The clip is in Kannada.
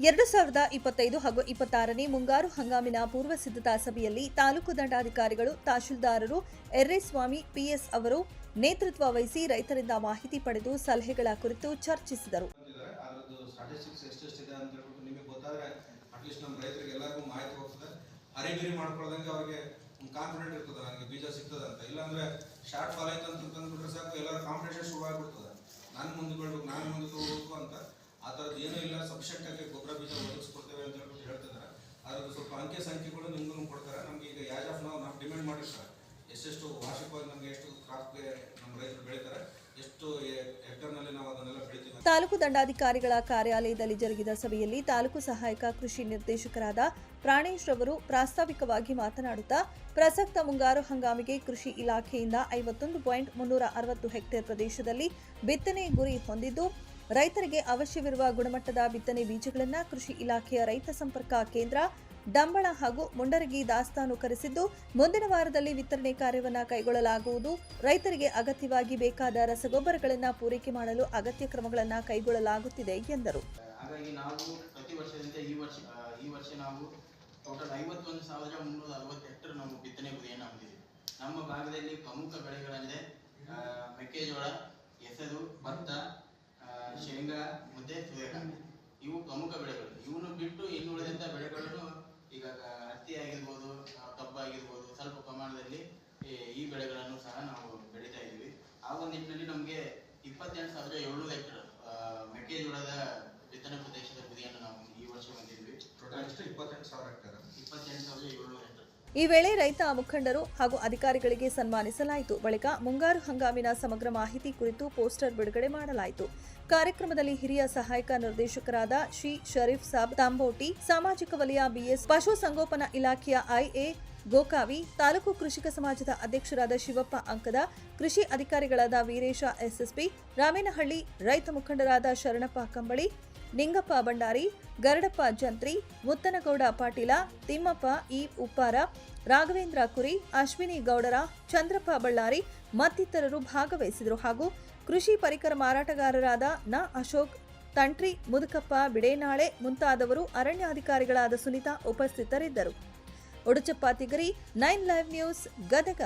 ಎರಡು ಸಾವಿರದ ಇಪ್ಪತ್ತೈದು ಹಾಗೂ ಇಪ್ಪತ್ತಾರನೇ ಮುಂಗಾರು ಹಂಗಾಮಿನ ಪೂರ್ವ ಸಿದ್ಧತಾ ಸಭೆಯಲ್ಲಿ ತಾಲೂಕು ದಂಡಾಧಿಕಾರಿಗಳು ತಹಶೀಲ್ದಾರರು ಎರ್ರೆಸ್ವಾಮಿ ಪಿಎಸ್ ಅವರು ನೇತೃತ್ವ ವಹಿಸಿ ರೈತರಿಂದ ಮಾಹಿತಿ ಪಡೆದು ಸಲಹೆಗಳ ಕುರಿತು ಚರ್ಚಿಸಿದರು ಆ ಥರದ್ದು ಏನೂ ಇಲ್ಲ ಸಫಿಷಿಯೆಂಟ್ ಗೊಬ್ಬರ ಬೀಜ ಒದಗಿಸ್ಕೊಡ್ತೇವೆ ಅಂತ ಹೇಳ್ಬಿಟ್ಟು ಹೇಳ್ತಿದ್ದಾರೆ ಅದ್ರದ್ದು ಸ್ವಲ್ಪ ಅಂಕೆ ಸಂಖ್ಯೆಗಳು ನಿಮ್ಗೂ ಕೊಡ್ತಾರೆ. ನಮ್ಗೆ ಈಗ ಯಾಜ್ ಆಫ್ ನಾವು ನಾವು ಡಿಮ್ಯಾಂಡ್ ಮಾಡಿರ್ತಾರೆ. ಎಷ್ಟೆಷ್ಟು ವಾರ್ಷಿಕವಾಗಿ ನಮಗೆ ಎಷ್ಟು ಕ್ರಾಪ್ಗೆ ನಮ್ಮ ರೈತರು ಬೆಳೀತಾರೆ, ಎಷ್ಟು ಹೆಕ್ಟರ್ನಲ್ಲಿ ನಾವು ಅದನ್ನೆಲ್ಲ ಬೆಳಿತೀವಿ ತಾಲೂಕು ದಂಡಾಧಿಕಾರಿಗಳ ಕಾರ್ಯಾಲಯದಲ್ಲಿ ಜರುಗಿದ ಸಭೆಯಲ್ಲಿ ತಾಲೂಕು ಸಹಾಯಕ ಕೃಷಿ ನಿರ್ದೇಶಕರಾದ ಪ್ರಾಣೇಶ್ ರವರು ಪ್ರಾಸ್ತಾವಿಕವಾಗಿ ಮಾತನಾಡುತ್ತಾ, ಪ್ರಸಕ್ತ ಮುಂಗಾರು ಹಂಗಾಮಿಗೆ ಕೃಷಿ ಇಲಾಖೆಯಿಂದ ಐವತ್ತೊಂದು ಪಾಯಿಂಟ್ ಮುನ್ನೂರ ಅರವತ್ತು ಹೆಕ್ಟೇರ್ ಪ್ರದೇಶದಲ್ಲಿ ಬಿತ್ತನೆ ಗುರಿ ಹೊಂದಿದ್ದು ರೈತರಿಗೆ ಅವಶ್ಯವಿರುವ ಗುಣಮಟ್ಟದ ಬಿತ್ತನೆ ಬೀಜಗಳನ್ನು ಕೃಷಿ ಇಲಾಖೆಯ ರೈತ ಸಂಪರ್ಕ ಕೇಂದ್ರ, ಡಂಬಳ ಹಾಗೂ ಮುಂಡರಗಿ ದಾಸ್ತಾನು ಕರೆಸಿದ್ದು, ಮುಂದಿನ ವಾರದಲ್ಲಿ ವಿತರಣೆ ಕಾರ್ಯವನ್ನು ಕೈಗೊಳ್ಳಲಾಗುವುದು. ರೈತರಿಗೆ ಅಗತ್ಯವಾಗಿ ಬೇಕಾದ ರಸಗೊಬ್ಬರಗಳನ್ನು ಪೂರೈಕೆ ಮಾಡಲು ಅಗತ್ಯ ಕ್ರಮಗಳನ್ನು ಕೈಗೊಳ್ಳಲಾಗುತ್ತಿದೆ ಎಂದರು. ಹಾಗಾಗಿ ನಾವು ಪ್ರತಿ ವರ್ಷದಂತೆ ಈ ವರ್ಷ ಈ ವರ್ಷ ನಾವು ಟೋಟಲ್ ಐವತ್ತೊಂದು ಸಾವಿರದ ಮುನ್ನೂರ ಅರವತ್ತು ಹೆಕ್ಟರ್ ಬಿತ್ತನೆ ನಮ್ಮ ಭಾಗದಲ್ಲಿ ಪ್ರಮುಖ ಬೆಳೆಗಳಂದರೆ ಮೆಕ್ಕೆಜೋಳ ಹೆಸರು ಭತ್ತ ಆ, ಶೇಂಗಾ ಇವು ಪ್ರಮುಖ ಬೆಳೆಗಳು. ಇವನ್ನು ಬಿಟ್ಟು ಇನ್ನುಳಿದಂಥ ಬೆಳೆಗಳನ್ನು ಈಗ ಹತ್ತಿ ಆಗಿರ್ಬೋದು ಆ, ಕಬ್ಬು ಆಗಿರ್ಬೋದು ಸ್ವಲ್ಪ ಪ್ರಮಾಣದಲ್ಲಿ ಈ ಬೆಳೆಗಳನ್ನು ಸಹ ನಾವು ಬೆಳೀತಾ ಇದ್ದೀವಿ. ಆ ಒಂದು ನಿಟ್ಟಿನಲ್ಲಿ ನಮಗೆ ಇಪ್ಪತ್ತೆಂಟು ಸಾವಿರದ ಏಳ್ನೂರು ಹೆಕ್ಟರ್ ಆ, ಮೆಕ್ಕೆಜೋಳದ ಬಿತ್ತನೆ ಪ್ರದೇಶದ ಗುರಿಯನ್ನು ನಾವು ಈ ವರ್ಷ ಹೊಂದಿದ್ವಿ ಟೋಟಲ್ ಎಷ್ಟು ಇಪ್ಪತ್ತೆಂಟು ಸಾವಿರ ಹೆಕ್ಟೇರ್ ಇಪ್ಪತ್ತೆಂಟು ಸಾವಿರದ ಏಳ್ನೂರು ಹೆಕ್ಟರ್ ಈ ವೇಳೆ ರೈತ ಮುಖಂಡರು ಹಾಗೂ ಅಧಿಕಾರಿಗಳಿಗೆ ಸನ್ಮಾನಿಸಲಾಯಿತು. ಬಳಿಕ ಮುಂಗಾರು ಹಂಗಾಮಿನ ಸಮಗ್ರ ಮಾಹಿತಿ ಕುರಿತು ಪೋಸ್ಟರ್ ಬಿಡುಗಡೆ ಮಾಡಲಾಯಿತು. ಕಾರ್ಯಕ್ರಮದಲ್ಲಿ ಹಿರಿಯ ಸಹಾಯಕ ನಿರ್ದೇಶಕರಾದ ಶ್ರೀ ಶರೀಫ್ ಸಾಬ್, ತಾಂಬೋಟಿ, ಸಾಮಾಜಿಕ ವಲಯ ಬಿಎಸ್, ಪಶುಸಂಗೋಪನಾ ಇಲಾಖೆಯ ಐಎ ಗೋಕಾವಿ ತಾಲೂಕು ಕೃಷಿಕ ಸಮಾಜದ ಅಧ್ಯಕ್ಷರಾದ ಶಿವಪ್ಪ ಅಂಕದ, ಕೃಷಿ ಅಧಿಕಾರಿಗಳಾದ ವೀರೇಶ ಎಸ್ಎಸ್ಪಿ, ರಾಮೇನಹಳ್ಳಿ ರೈತ ಮುಖಂಡರಾದ ಶರಣಪ್ಪ ಕಂಬಳಿ, ನಿಂಗಪ್ಪ ಭಂಡಾರಿ, ಗರಡಪ್ಪ ಜಂತ್ರಿ, ಮುತ್ತನಗೌಡ ಪಾಟೀಲ, ತಿಮ್ಮಪ್ಪ ಇ ಉಪ್ಪಾರ, ರಾಘವೇಂದ್ರ ಕುರಿ, ಅಶ್ವಿನಿ ಗೌಡರ, ಚಂದ್ರಪ್ಪ ಬಳ್ಳಾರಿ ಮತ್ತಿತರರು ಭಾಗವಹಿಸಿದರು. ಹಾಗೂ ಕೃಷಿ ಪರಿಕರ ಮಾರಾಟಗಾರರಾದ ನ ಅಶೋಕ್, ತಂಟ್ರಿ ಮುದುಕಪ್ಪ ಬಿಡೇನಾಳೆ ಮುಂತಾದವರು ಅರಣ್ಯಾಧಿಕಾರಿಗಳಾದ ಸುನೀತಾ ಉಪಸ್ಥಿತರಿದ್ದರು. Uduchappa Tigari nine live news Gadag.